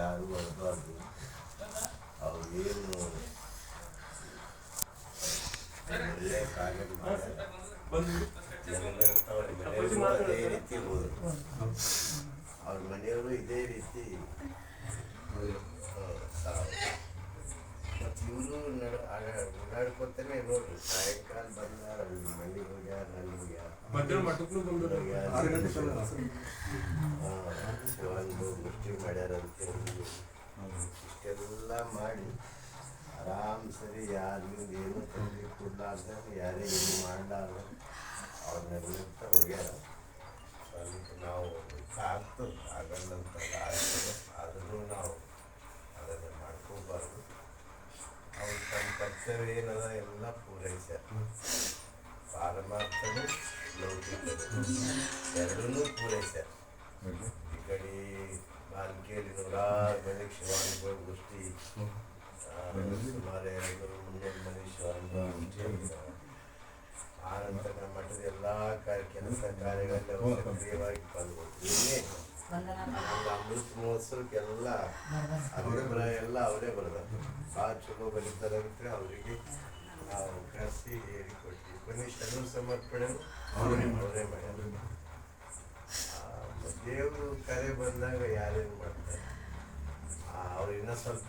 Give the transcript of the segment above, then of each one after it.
ಯಾರು ಬರಬಾರ್ದು ಅವ್ರು ಏನು ಒಳ್ಳೆ ಕಾರ್ಯ ಮಾಡ್ಯಾರ. ಜನಗಳಂತ ಅವ್ರ ಮನೆಯವರು ಅದೇ ರೀತಿ ಹೋದ್ರು ಅವ್ರ ಮನೆಯವರು ಇದೇ ರೀತಿ ಮತ್ತು ಇವರು ನಡ ಓಡಾಡ್ಕೊತಾನೆ ನೋಡ್ರಿ ಸಾಯಂಕಾಲ ಬಂದಾರ ಮನೆಗೆ ಹೋಗ್ಯಾರ ಅಲ್ಲಿ ಮಧ್ಯಾಹ್ನ ಮಠಕ್ಕೂ ಸಲ ಶಿವಂದು ಮುಷ್ಟಿ ಅಂತ ಮಾಡಿ ಆರಾಮ್ ಸರಿ ಯಾರಿಗೂ ಏನು ತೊಂದರೆ ಕೊಡ್ಲಾರ್ದ ಯಾರೇ ಏನು ಮಾಡಲಾರ್ದ ಅವ್ರನ್ನೆಲ್ಲ ಹೋಗ್ಯಾರ ಅದಕ್ಕೆ ನಾವು ಆಗ್ತದೆ ಆಗಲ್ಲ ಅಂತಲ್ಲ ಆಗ್ತದೆ. ಆದರೂ ನಾವು ಅದನ್ನ ಮಾಡ್ಕೋಬಾರ್ದು. ಅವ್ರು ತಮ್ಮ ಕರ್ತವ್ಯ ಏನದ? ಎಲ್ಲ ಪೂರೈಸ್ಯಾರ. ಪಾರಮಾರ್ಥನು. ಎರಡನ್ನೂ ಪೂರೈಸ್ತಾರೆ ಈ ಕಡೆ ಬಾಲ್ಕಿಯಲ್ಲಿ ನೂರಾರು ಮನೆ ಶಿವಾನಿಗಳ ಗೋಷ್ಠಿ ಸುಮಾರು ಎರಡು ಮುನ್ನೂರು ಮನೆ ಶಿವಾನಿಗಳ ಗೋಷ್ಠಿ ಆ ನಂತರ ನಮ್ಮ ಮಠದ ಎಲ್ಲ ಕೆಲಸ ಕಾರ್ಯಗಳಲ್ಲಿ ಅವರು ಸಕ್ರಿಯವಾಗಿ ಪಾಲ್ಗೊಂಡು ನಿನ್ನೆ ಒಂದು ಅಮೃತ ಮಹೋತ್ಸವಕ್ಕೆಲ್ಲ ಅಭಿಪ್ರಾಯ ಎಲ್ಲ ಅವರೇ ಬರೋದು. ಭಾಳ ಚಲೋ ಬರೀತಾರಂತೆ ಅವರಿಗೆ ನಾವು ಸಮರ್ಪಣೆ ಅವರೇ ದೇವರು ಕರೆ ಬಂದಾಗ ಯಾರೇನು ಮಾಡ್ತಾರೆ? ಇನ್ನೂ ಸ್ವಲ್ಪ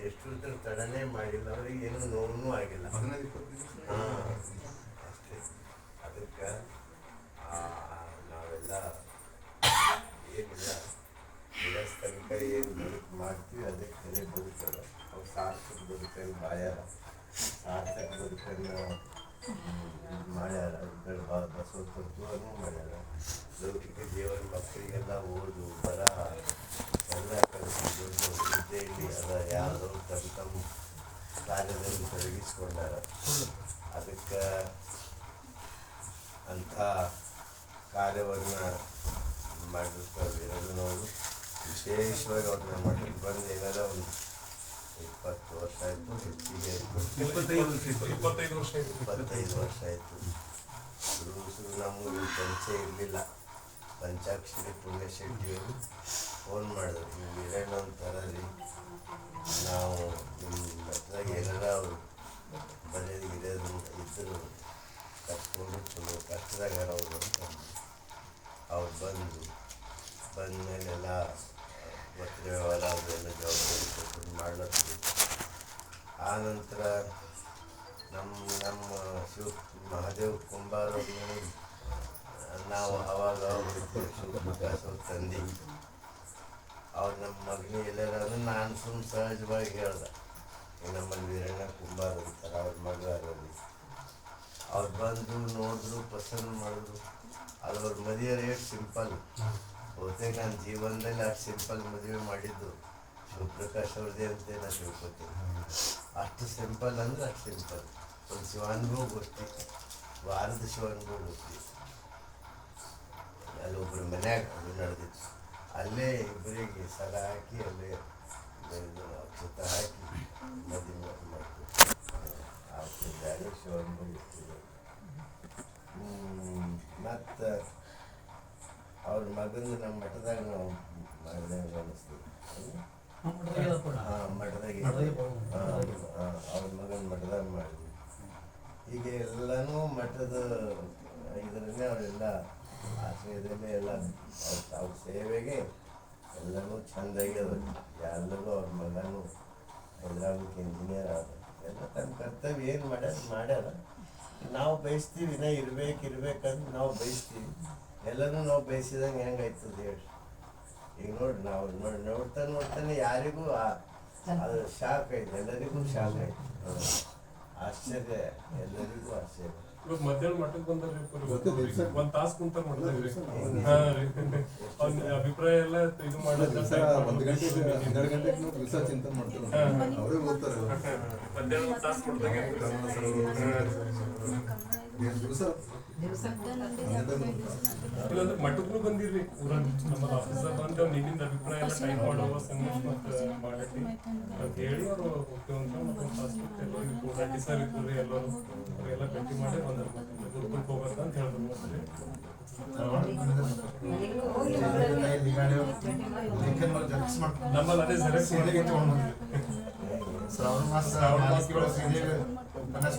ಎಷ್ಟು ತಡನೇ ಮಾಡಿಲ್ಲ, ಅವ್ರಿಗೆ ಏನೂ ನೋವು ಆಗಿಲ್ಲ ಹದಿನೈದು ಇಪ್ಪತ್ತು ಹಾಂ ಅಷ್ಟೇ ಅದಕ್ಕೆ ನಾವೆಲ್ಲ ಏನಿಲ್ಲ ಬೆಳೆಸ್ ತನಕ ಏನು ಮಾಡ್ತೀವಿ, ಅದಕ್ಕೆ ಕರೆ ಬದುಕಲ್ಲ. ಅವ್ರು ಸಾರ್ಥಕ ಬದುಕಲ್ಲಿ ಬಾಯಾರ ಸಾರ್ಥಕ ಬದುಕನ್ನು ಮಾಡ್ಯಾರ. ಇದ್ರಲ್ಲಿ ಬಸವ ತತ್ವನೂ ಮಾಡ್ಯಾರ. ಲೌಕಿಕ ಜೀವನ ಮಕ್ಕಳಿಗೆಲ್ಲ ಓದು, ಬರ, ಎಲ್ಲ ಕಲಿಸಿದ್ದು ವಿದ್ಯೆಯಲ್ಲಿ ಅದ ಯಾರು ತಮ್ಮ ತಮ್ಮ ಕಾರ್ಯದಲ್ಲಿ ತೊಡಗಿಸ್ಕೊಂಡಾರ. ಅದಕ್ಕೆ ಅಂಥ ಕಾರ್ಯವನ್ನು ಮಾಡಿರ್ತಾರೆ ವೀರಣ್ಣನವರು ವಿಶೇಷವಾಗಿ ಅವ್ರನ್ನ ಮಠಕ್ಕೆ ಬಂದು ಏನಾರ ಒಂದು ಇಪ್ಪತ್ತು ವರ್ಷ ಆಯಿತು ಹೆಚ್ಚಿಗೆ ಇಪ್ಪತ್ತೈದು ಇಪ್ಪತ್ತೈದು ವರ್ಷ ಆಯ್ತು ಇಪ್ಪತ್ತೈದು ವರ್ಷ ಆಯಿತು ಗುರುಸರು ನಮಗೆ ಪರಿಚಯ ಇರಲಿಲ್ಲ ಪಂಚಾಕ್ಷರಿ ಅವರು ಫೋನ್ ಮಾಡಿದ್ರು ನೀವು ಇರೋಣ ಅಂತಾರೀ ನಾವು ನಿಮ್ಮ ಹತ್ರ ಏನಾರ ಅವರು ಬರೆಯೋದು ಗಿರಿಯೋದು ಇದ್ದರು ಕಟ್ಕೊಂಡು ಚಲೋ ಕಷ್ಟದಾಗ ಅವರು ಅಂತ ಅವ್ರು ಬಂದು ಬಂದಮೇಲೆಲ್ಲ ಒತ್ತಡ ವ್ಯವಹಾರ ಅದೆಲ್ಲ ಜವಾಬ್ದಾರಿ ಕೊಟ್ಟು ಮಾಡ್ಲತ್ತೀವಿ ಆ ನಂತರ ನಮ್ಮ ನಮ್ಮ ಶಿವ ಮಹಾದೇವ್ ಕುಂಬಾರ ನಾವು ಅವಾಗ ಶಿವಪ್ರಕಾಶ್ ತಂದೆ. ಅವ್ರು ನಮ್ಮ ಮಗನಿಗೆ ಎಲ್ಲಾರ ಅಂದ್ರೆ ನಾನು ಸುಮ್ಮನೆ ಸಹಜವಾಗಿ ಹೇಳ್ದೆ ನಮ್ಮಲ್ಲಿ ವೀರಣ್ಣ ಕುಂಬಾರ ಅಂತಾರೆ ಅವ್ರ ಮಗ ಅವ್ರು ಬಂದು ನೋಡಿದ್ರು, ಪಸಂದ್ ಮಾಡಿದ್ರು. ಅದು ಅವ್ರ ಮದುವೆ ರೇಟ್ ಸಿಂಪಲ್ ಬಹುತೇಕ ನನ್ನ ಜೀವನದಲ್ಲಿ ಅಷ್ಟು ಸಿಂಪಲ್ ಮದುವೆ ಮಾಡಿದ್ದು ಶಿವಪ್ರಕಾಶ್ ಅವ್ರದ್ದೇ ಅಂತ ನಾನು ತಿಳ್ಕೊತೀನಿ. ಅಷ್ಟು ಸಿಂಪಲ್ ಅಂದ್ರೆ ಅಷ್ಟು ಸಿಂಪಲ್. ಒಂದು ಶಿವಾನುಭವ ಗೊತ್ತಿ, ವಾರದ ಶಿವಾನುಭವ ಗೊತ್ತಿ. ಅಲ್ಲಿ ಒಬ್ಬರು ಮನ್ಯಾಗ ಅದು ನಡೆದಿತ್ತು. ಅಲ್ಲೇ ಇಬ್ಬರಿಗೆ ಸಲ ಹಾಕಿ, ಅಲ್ಲೇ ಸುತ್ತ ಹಾಕಿ, ಮದುವೆ ಜಾಗ ಶಿವಾನುಭವ ಗೊತ್ತಿದೆ. ಮತ್ತು ಅವ್ರ ಮಗಂದು ನಮ್ಮ ಮಠದಾಗ ನಾವು ಮಾಡಿದಂಗೆ ಅನಿಸ್ತೀವಿ ಹಾಂ ಮಠದಾಗೆ. ಅವ್ರ ಮಗನ ಮಠದಾಗ ಮಾಡಿದ್ವಿ. ಹೀಗೆ ಎಲ್ಲನೂ ಮಠದ ಇದರಲ್ಲೇ ಅವರೆಲ್ಲ ಆಶ್ರಯದಲ್ಲೇ ಎಲ್ಲ ಅವ್ರ ಸೇವೆಗೆ ಎಲ್ಲನೂ ಚೆಂದಾಗಿ ಅದ. ಎಲ್ಲರೂ ಅವ್ರ ಮಗನೂ ಹೈದ್ರಾಬಾದ್ ಇಂಜಿನಿಯರ್ ಆದ. ಎಲ್ಲ ತನ್ನ ಕರ್ತವ್ಯ ಏನು ಮಾಡ್ಯಾರ ಮಾಡ್ಯಾರ. ನಾವು ಬಯಸ್ತೀವಿ ನಾ ಇರ್ಬೇಕು ಇರ್ಬೇಕಂತ ನಾವು ಬಯಸ್ತೀವಿ. ಎಲ್ಲನೂ ನಾವು ಬಯಸಿದಂಗೆ ಹೆಂಗಾಯ್ತದೆ ಹೇಳಿ. ಈಗ ನೋಡಿ ನಾವು ನೋಡಿ ನೋಡ್ತಾ ನೋಡ್ತಾನೆ ಯಾರಿಗೂ ಆ- ಅದು ಶಾಕ್ ಐತೆ ಎಲ್ಲರಿಗೂ ಶಾಕ್ ಐತೆ. ಆಶ್ಚರ್ಯ ಎಲ್ಲರಿಗೂ ಆಶ್ಚರ್ಯ. ಮಧ್ಯಾಹ್ನ ಮಟ್ಟಕ್ಕೆ ಬಂದ್ರಿ. ಒಂದ್ ತಾಸ್ ಕುಂತ ಮಾಡ್ತಾರ್ರಿ ಅಭಿಪ್ರಾಯ ಎಲ್ಲ ಇದು ಮಾಡಿದ್ರೆ ಒಂದು ಗಂಟೆ ಹನ್ನೆರಡು ಗಂಟೆಗೆ ಮಾಡ್ತಾರೆ. ಅವರೇ ಓದ್ತಾರೆ. ಮಧ್ಯಾಹ್ನ ಒಂದ್ ತಾಸ್ ದಿವಸ ಮಠಕ್ಕೂ ಬಂದಿರ್ರಿ ನಮ್ಮ ಆಫೀಸ್ ಬಂದು ನಿನ್ನಿಂದ ಅಭಿಪ್ರಾಯ ಎಲ್ಲ ಸೈನ್ ಮಾಡುವ ಸಂಘರ್ಷ ಅಂತ ಹೇಳಿ ಅವರು ಓಕೆ ಅಂತ ಮತ್ತೆ ಹಾಸ್ಪಿಟಲ್ ಕೂಡ ಎಲ್ಲರೂ ಎಲ್ಲ ಭೇಟಿ ಮಾಡಿ ಬಂದರು. ಮತ್ತೆ ಗುರುಕುಲ್ ಅಂತ ಹೇಳಿದ್ರು ಮತ್ತೆ ನಮ್ಮಲ್ಲಿ ಅದೇ ಜೆರಾಕ್ಸ್ ಮಾಡಿ ಶ್ರಾವಣ ಮಾಸ ಶ್ರಾವಣ ಮಾಸ ಕನಸು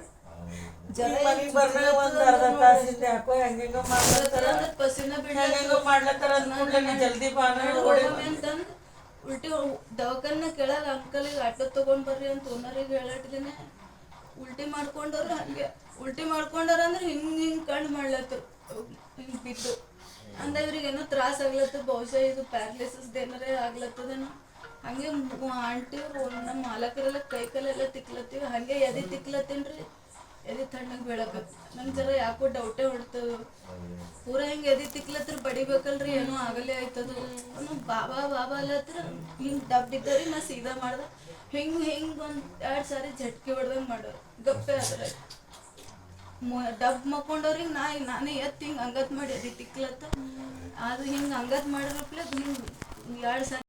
ಮನೆಗೆ ಒಂದು ಅರ್ಧ ಹೆಂಗೆಂಗ ಮಾಡ್ಲತ್ತಾರ. ಹೆಂಗೆಂಗೋ ಜಲ್ದಿ ಬಾನ ಉಲ್ಟಿ ದವಾಖಾನ ಕೆಳಗ ಅಂಕಲಿಗೆ ಆಟೋ ತಗೊಂಡ್ ಬರ್ರಿ ಅಂತ ಓನರಿಗೆ ಹೇಳಟ್ಟಿದೇನೆ. ಉಲ್ಟಿ ಮಾಡ್ಕೊಂಡವ್ರು ಹಂಗೆ. ಉಲ್ಟಿ ಮಾಡ್ಕೊಂಡವ್ರ ಅಂದ್ರೆ ಹಿಂಗ್ ಹಿಂಗ್ ಕಣ್ ಮಾಡ್ಲತ್ತರು ಹಿಂಗ್ ಬಿದ್ದು. ಅಂದ ಇವ್ರಿಗೆ ಏನೋ ತ್ರಾಸ ಆಗ್ಲತ್ತ ಬಹುಶಃ ಇದು ಪ್ಯಾರಲಿಸಿಸ್ ಏನಾರೇ ಆಗ್ಲತ್ತದೇನೋ. ಹಂಗೆ ಆಂಟಿ ನಮ್ಮ ಮಾಲಕರೆಲ್ಲ ಕೈ ಕಾಲೆಲ್ಲ ತಿಕ್ಲತ್ತೀವಿ ಹಂಗೆ ಎದೆ ತಿಕ್ಲತ್ತೀನ್ರಿ. ಎದೆ ತಣ್ಣಗೆ ಬೀಳಕ. ನಂಗೆ ಜರ ಯಾಕೋ ಡೌಟೇ ಹೊಡ್ತದ ಪೂರ ಹಿಂಗೆ ಎದೆ ತಿಕ್ಲತ್ರ ಬಡಿಬೇಕಲ್ರಿ, ಏನೋ ಆಗಲೇ ಆಯ್ತದು. ಅವನು ಬಾಬಾ ಬಾಬಾ ಅಲ್ಲತ್ರ ಹಿಂಗೆ ಡಬ್ಬಿದ್ದರಿ ನಾ ಸೀದಾ ಮಾಡ್ದ. ಹಿಂಗೆ ಹಿಂಗೆ ಒಂದು ಎರಡು ಸಾರಿ ಜಟ್ಕಿ ಹೊಡ್ದಂಗೆ ಮಾಡೋರು ಗಪ್ಪೆ ಆದ್ರೆ. ಡಬ್ ಮಕ್ಕೊಂಡವ್ರಿಗೆ ನಾ ನಾನೇ ಎತ್ತು ಹಿಂಗೆ ಅಂಗತ್ ಮಾಡಿ ಎದೆ ತಿಕ್ಲತ್ತ. ಅದು ಹಿಂಗೆ ಅಂಗತ್ ಮಾಡಿದ್ರಪ್ಲೆ ಹಿಂಗೆ ಎರಡು ಸಾರಿ